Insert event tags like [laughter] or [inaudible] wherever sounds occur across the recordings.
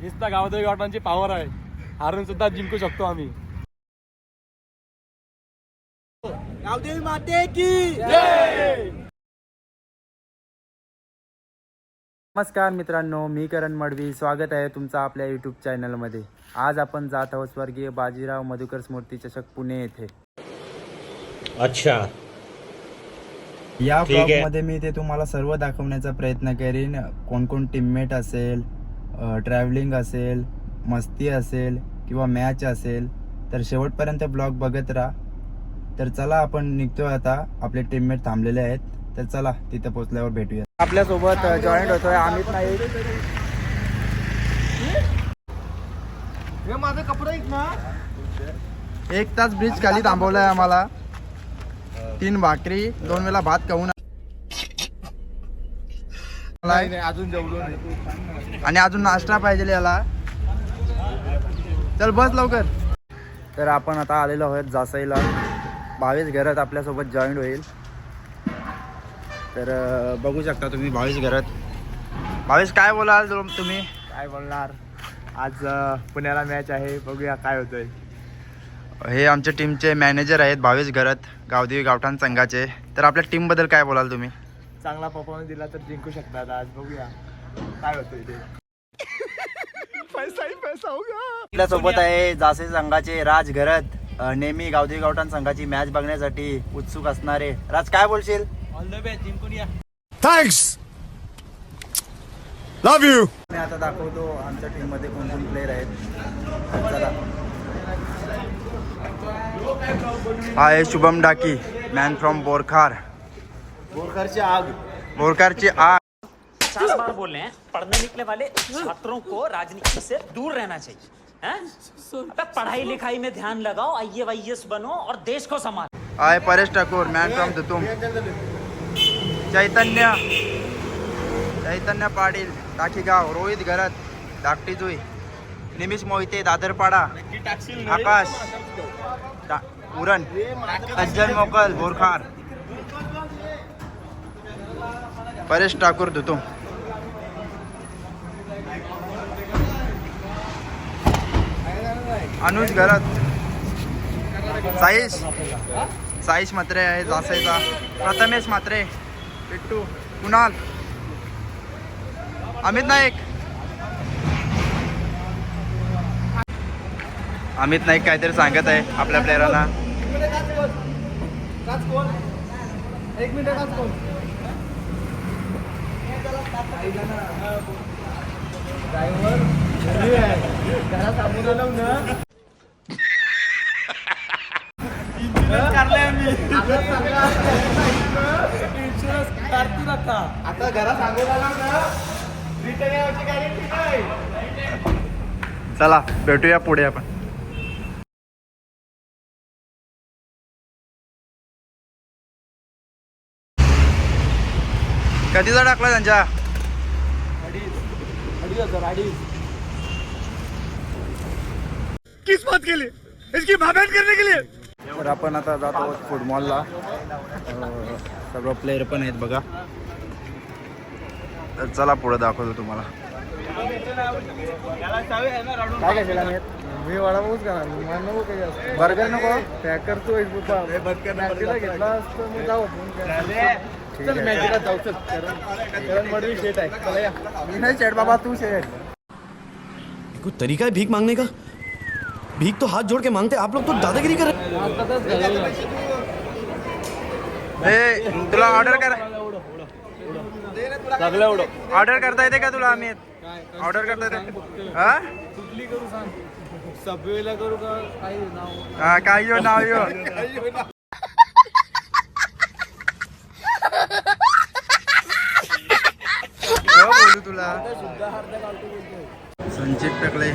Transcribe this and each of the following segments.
हीच तर गावातील गावठांची पॉवर आहे हारून सुद्धा जिंकू शकतो आम्ही. गावदेवी माते की नमस्कार मित्रांनो मी करण मडवी. स्वागत आहे तुमचं आपल्या यूट्यूब चॅनलमध्ये आज आपण जात आहोत स्वर्गीय बाजीराव मधुकर स्मृती चषक पुणे येथे. अच्छा. या ठीक आहे. ब्लॉगमध्ये मी ते तुम्हाला सर्व दाखवण्याचा प्रयत्न करीन. कोण कोण टीममेट असेल ट्रॅव्हलिंग असेल मस्ती असेल किंवा मॅच असेल तर शेवटपर्यंत ब्लॉग बघत राहा. तर चला आपण निघतोय आता. आपले टीममेट थांबलेले आहेत. तर चला तिथे पोहोचल्यावर भेटूया. आपल्यासोबत जॉईंट होतोय अमित नाईक. माझा कपडा एक ना? एक तास ब्रिज खाली थांबवलाय आम्हाला. तीन भाकरी दोन वेळा भात खाऊन. अजून जेवलो नाही. आणि अजून नाश्ता पाहिजे याला. चल बस लवकर. तर आपण आता आलेलो आहोत जासईला. बावीस घरात आपल्यासोबत जॉईन होईल. तर बघू शकता तुम्ही बावीस घरात. बावीस काय बोलाल तुम- तुम्ही? काय बोलणार? आज पुण्याला मॅच आहे. बघूया काय होतंय. हे आमच्या टीमचे मॅनेजर आहेत बावीस घरात गावदेवी गावठाण संघाचे. तर आपल्या टीमबद्दल काय बोलाल तुम्ही? चांगला परफॉर्मन्स दिला तर जिंकू शकतात आज. बघूया. काय होतंय ते पैसा ही पैसा होगा आपल्यासोबत आहे जासे संघाचे राज घरत अ, नेहमी गावदेवी गावठाण संघाची मॅच बघण्यासाठी उत्सुक असणारे. राज काय बोलशील? ऑल द बेस्ट जिंकून या. Thanks. Love you. मी आता दाखवतो आमच्या टीममध्ये कोण कोण प्लेयर आहेत. चला. हा आहे शुभम डाकी मॅन फ्रॉम बोरखार. बोरकरची आग. बोरखारची आ पचास बार बोल रहे हैं। पढ़ने निकले वाले छात्रों को राजनीति से दूर रहना चाहिए हैं? अबे पढ़ाई लिखाई में ध्यान लगाओ आई वाई बनो और देश को संभालो। आहे परेश ठाकूर मॅन फ्रॉम धुतुम चैतन्य चैतन्य पाटील टाकीगाव रोहित घरत धाकटी जुई निमिष मोहिते दादरपाडा आकाश उरण सज्जन मोकल बोरखार। परेश ठाकूर धुतो अनुज घरात. साईश. साईश मात्रे आहे जासायचा प्रथमेश मात्रे पिट्टू कुणाल. अमित नाईक. अमित नाईक काहीतरी सांगत आहे आपल्या प्लेयरांना. एक मिनिट. आता आता. घरा सांगून आलो ना. रिटर्न याची गॅरंटी नाही. चला भेटूया पुढे आपण. कधीचा टाकला त्यांच्या अडीच. अडीच हजार अडीच. किस बात के लिए इसकी भाभेट करने के लिए. तर आपण आता जात आहोत फुटबॉलला अं, सर्व प्लेयर पण आहेत बघा. तर चला पुढे दाखवतो तुम्हाला. काय काय केलं मी वडापाऊच करणार मला नको काही असं बर्गर नको? पॅकर तू एक मॅचीला घेतला असतं मग जाऊ. आपण चल मॅचीला जाऊ चल। करण करण मडवी शेट आहे चला या मी नाही शेट बाबा तू शेट कोई तरीका है भीख मांगने का? भीख तो हाथ जोड़ के मांगते आप लोग तो दादागिरी कर रहे हैं। हे तुला ऑर्डर कर। ऑर्डर करता येते का तुला अमित। ऑर्डर करता येते हा? कुठली करू सांग? सबवेला करू का? काही नाव। हा, नाव येऊ हो, बोलू संचित टकले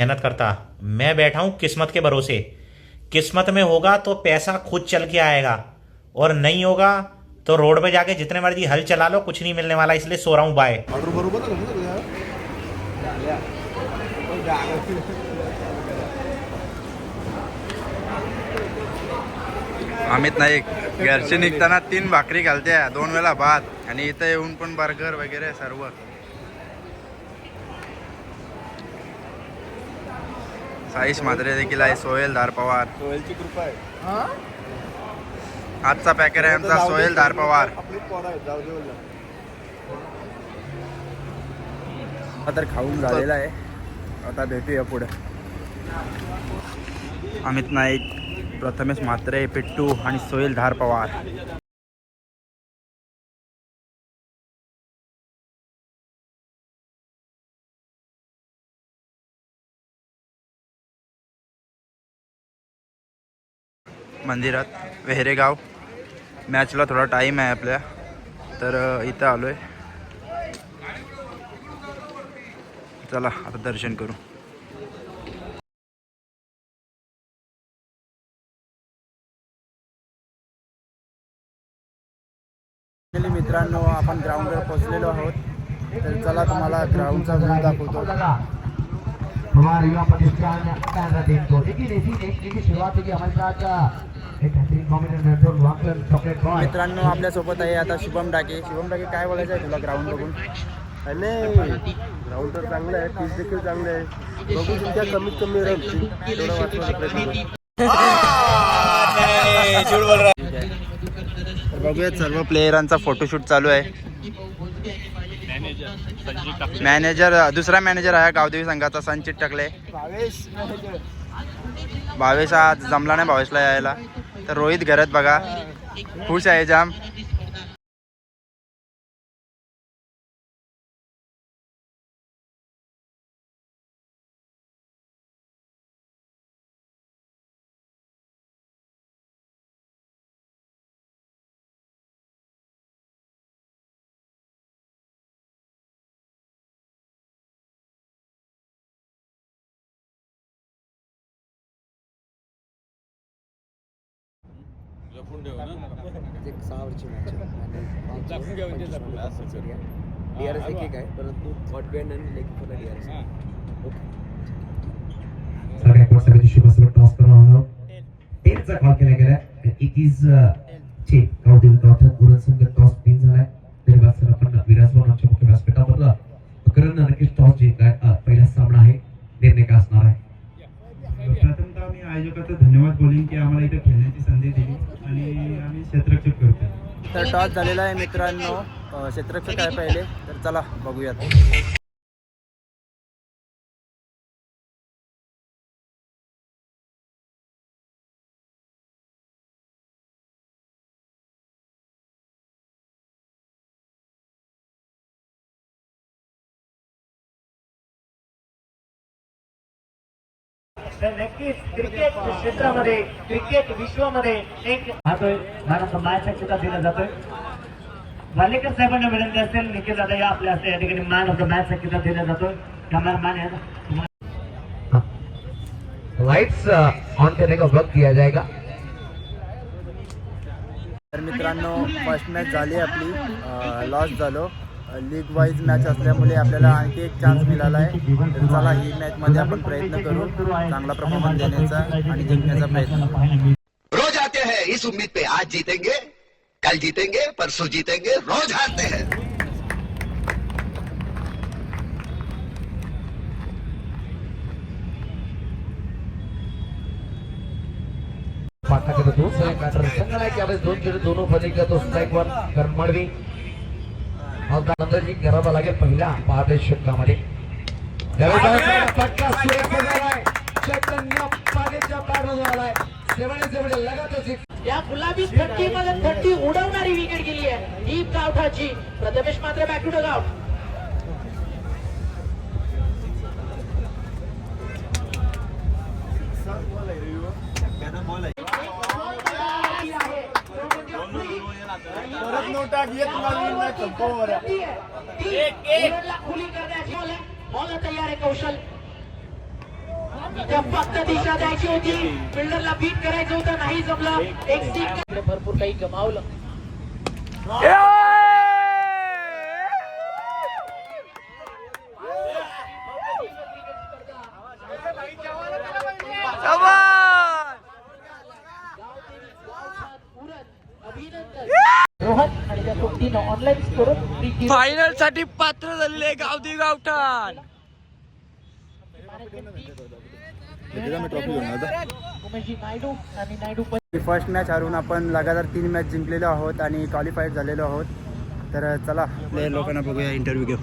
मेहनत करता मैं बैठा हूँ किस्मत के भरोसे। किस्मत में होगा तो पैसा खुद चल के आएगा और नहीं होगा तो रोड पे जाके जितने मर्ज़ी हल चला लो कुछ नहीं मिलने वाला इसलिए सो रहा हूँ बाय अमित नाईक. घरचे निघताना तीन भाकरी घालते दोन वेळा भात. आणि इथं येऊन पण बर्गर वगैरे सर्व. साईश मात्रे देखील आहे सोहेल धार पवार. सोहेलची कृपा आहे. आजचा पॅकर आहे आमचा सोहेल धार पवार. आपली पोरं आहेत जाऊ दे तर खाऊन झालेला आहे. आता भेटूया पुढे. अमित नाईक. प्रथमेश म्हात्रे पिट्टू आणि सोहेल धार पवार. मंदिरात वेहरेगाव. मॅचला थोडा टाईम आहे आपल्या. तर इथं आलो आहे चला आता दर्शन करू. मित्रांनो आपण ग्राउंडवर पोहोचलेलो आहोत. तर चला तुम्हाला ग्राउंडचा व्ह्यू दाखवतो. हमारे युवा प्रतिष्ठान कैनरा टीम को देखिए देखिए देखिए की शुरुआत की हमारे साथ एक बेहतरीन कॉम्बिनेशन नेटवर्क वाकलन चॉकलेट बॉय मित्रांनो आपल्यासोबत आहे आता शुभम डाके. शुभम डाके काय बोलायचं आहे तुला ग्राउंड बघून? नाही ग्राउंड तर चांगलं आहे पीच देखील चांगलं आहे. बघू तुमच्या कमीत कमी रन [laughs] तेवढं वाचवायचा प्रयत्न. [laughs] तर बघूयात सर्व प्लेयरांचा फोटोशूट चालू आहे. मॅनेजर दुसरा मॅनेजर आहे गावदेवी संघाचा संचित टकले. भावेश भावेश आज जमला नाही भावेशला यायला. तर रोहित घरात बघा. खुश आहे जाम. डीआरएस एक एक आहे परंतु हॉट बँड आणि लेग फॉर डीआरएस सगळ्या कोर्ससाठी शुभ टॉस करून आलो टेनचा कॉल केला गेला इट इज चे गावदेव गावठाण उरण संघ टॉस विन झालाय तरी वाचताना आपण विराजमान आमच्या मुख्य व्यासपीठावर करण नक्कीच टॉस जिंकलाय अ, पहिला सामना आहे निर्णय काय असणार आहे प्रथमतः मी आयोजकाचा धन्यवाद बोलेन की आम्हाला इथे खेळण्याची संधी दिली आणि आम्ही क्षेत्रक्षेप करतो तर टॉस झालेला आहे मित्रांनो. क्षेत्रक्षेप काय आहे तर चला बघूयात. तर नक्कीच क्रिकेट क्षेत्रामध्ये क्रिकेट विश्वामध्ये एक राहतोय मॅन द मॅच सुद्धा दिला जातोय. वालेकर साहेबांना विनंती असेल निखिल दादा या आपल्या असते या ठिकाणी मॅन ऑफ द मॅच सुद्धा दिला जातोय. कॅमेरामॅन आहे. लाइट्स ऑन करने का वक्त दिया जाएगा. तर मित्रांनो फर्स्ट मॅच झाली आपली. लॉस झालो. लीग वाईज मॅच असल्यामुळे आपल्याला आणखी एक चान्स मिळाला आहे. तर चला ही मॅचमध्ये आपण प्रयत्न करू. चांगला परफॉर्मन्स देण्याचा आणि जिंकण्याचा प्रयत्न करू. रोज आते हैं इस उम्मीद पे आज जीतेंगे कल जीतेंगे परसों जीतेंगे रोज हारते हैं। पाठा के दोन यावेळेस दोन खेळ दोनों बने का तो स्ट्राइक वर. करमडवी जी करावा लागेल पहिल्या सेवणे लगातार या गुलाबी थट्टी मध्ये थट्टी उडवणारी विकेट गेली आहे डीप गावठाची. प्रथमेश मात्र बॅक टू द गावठ परत नोटा घेत नाही बरं. उलटला खुली करण्याची. बॉल तयार आहे कौशल. फक्त दिशा द्यायची होती फिल्डरला बीट करायचं होतं नाही जमलं. एक सीट भरपूर काही गमावलं अभिनंदन रोहन आणि त्या सोबतीनं ऑनलाईन करून फायनलसाठी पात्र झालेले गावठी गावठाण. उमेशजी नायडू आणि नायडू फर्स्ट मॅच हरून आपण लगातार तीन मॅच जिंकलेलो आहोत आणि क्वालिफाईड झालेलो आहोत. तर चला प्लेयर लोकांना बघूया इंटरव्ह्यू घेऊ.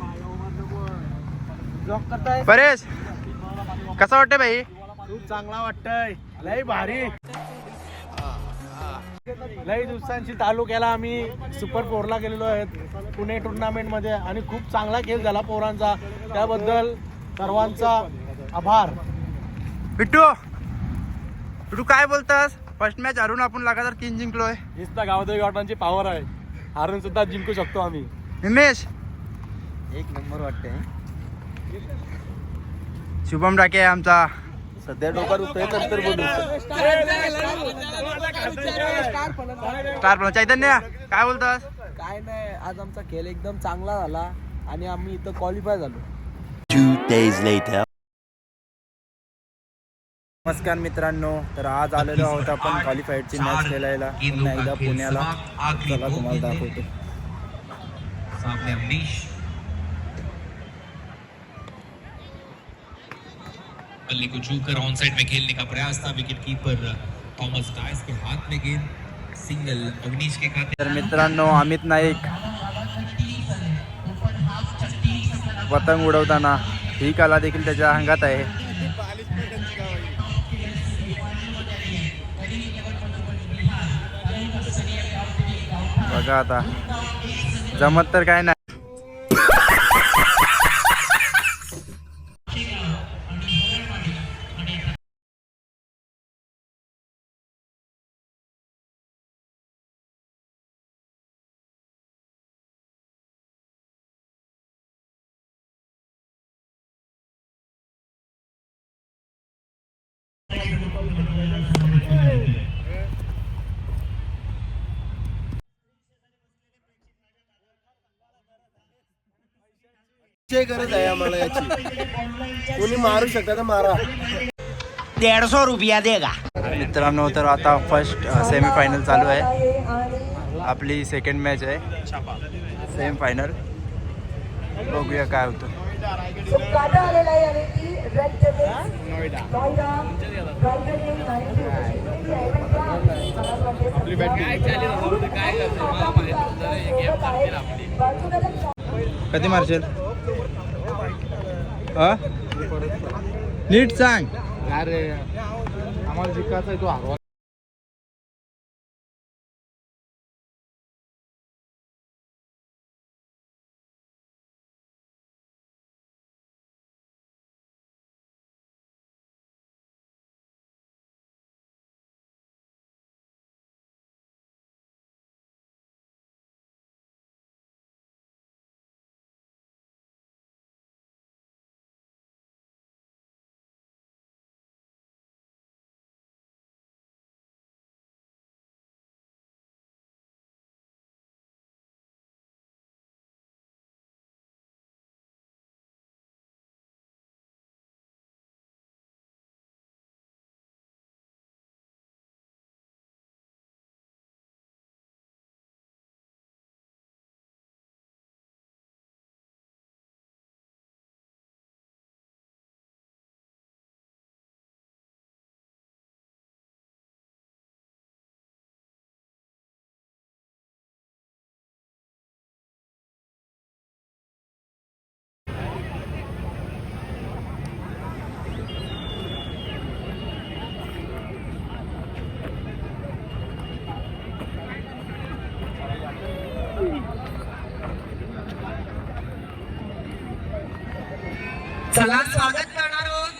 परेश कसा वाटतंय भाई? खूप चांगला वाटतंय. लय भारी. लय दिवसांची तालुक्याला आम्ही सुपर फोरला गेलेलो आहेत. पुणे टुर्नामेंटमध्ये आणि खूप चांगला खेळ झाला पोरांचा. त्याबद्दल सर्वांचा आभार. बिट्टू बिट्टू काय बोलतास? फर्स्ट मॅच हरून आपण लगातार तीन जिंकलोय. हीच तर गावदेवी गॉटांची पॉवर आहे. हारून सुद्धा जिंकू शकतो आम्ही. निमेश. एक नंबर वाटते शुभम डाके आमचा. सध्या डोक्यात उठतोय नंतर बोलू. स्टार प्लस चैतन्य काय बोलतास? काय नाही आज आमचा खेळ एकदम चांगला झाला आणि आम्ही इथं क्वालिफाय झालो. नमस्कार मित्रांनो तर आज आलेलो आहोत आपण क्वालिफाईडची मॅच खेळायला. पुन्हा एकदा पुण्याला. चला तुम्हाला दाखवतो. सामने बल्ले को छूकर ऑन साइड में खेलने का प्रयास था विकेट कीपर थॉमस डायस के हाथ में गेंद सिंगल अवनीश के खाते। तर मित्रांनो अमित नाईक पतंग उडवताना ही कला देखील त्याच्या अंगात आहे. बघा आता जमत तर काय नाही. गरज आहे आम्हाला याची. कोणी मारू शकता तर मारा. मित्रांनो तर आता फर्स्ट सेमी फायनल चालू आहे. आपली सेकंड मॅच आहे. सेमी फायनल बघूया काय होतं. काटा आलेला कधी मारशील? नीट सांग. अरे आम्हाला जिंकायचं आहे हरवा. चला स्वागत करणार आहोत.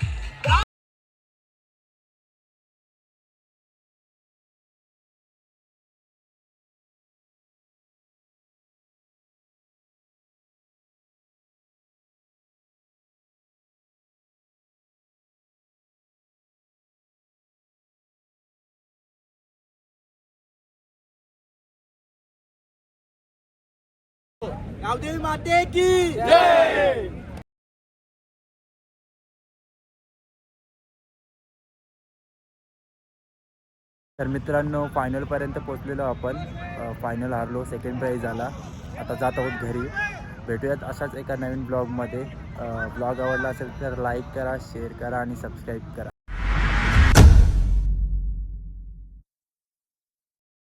गावदेवी माते की तर मित्रांनो फायनलपर्यंत पोचलेलो आपण. फायनल हारलो सेकंड प्राईज आला. आता जात आहोत घरी. भेटूयात अशाच एका नवीन ब्लॉगमध्ये ब्लॉग आवडला असेल तर लाईक करा शेअर करा आणि सबस्क्राईब करा.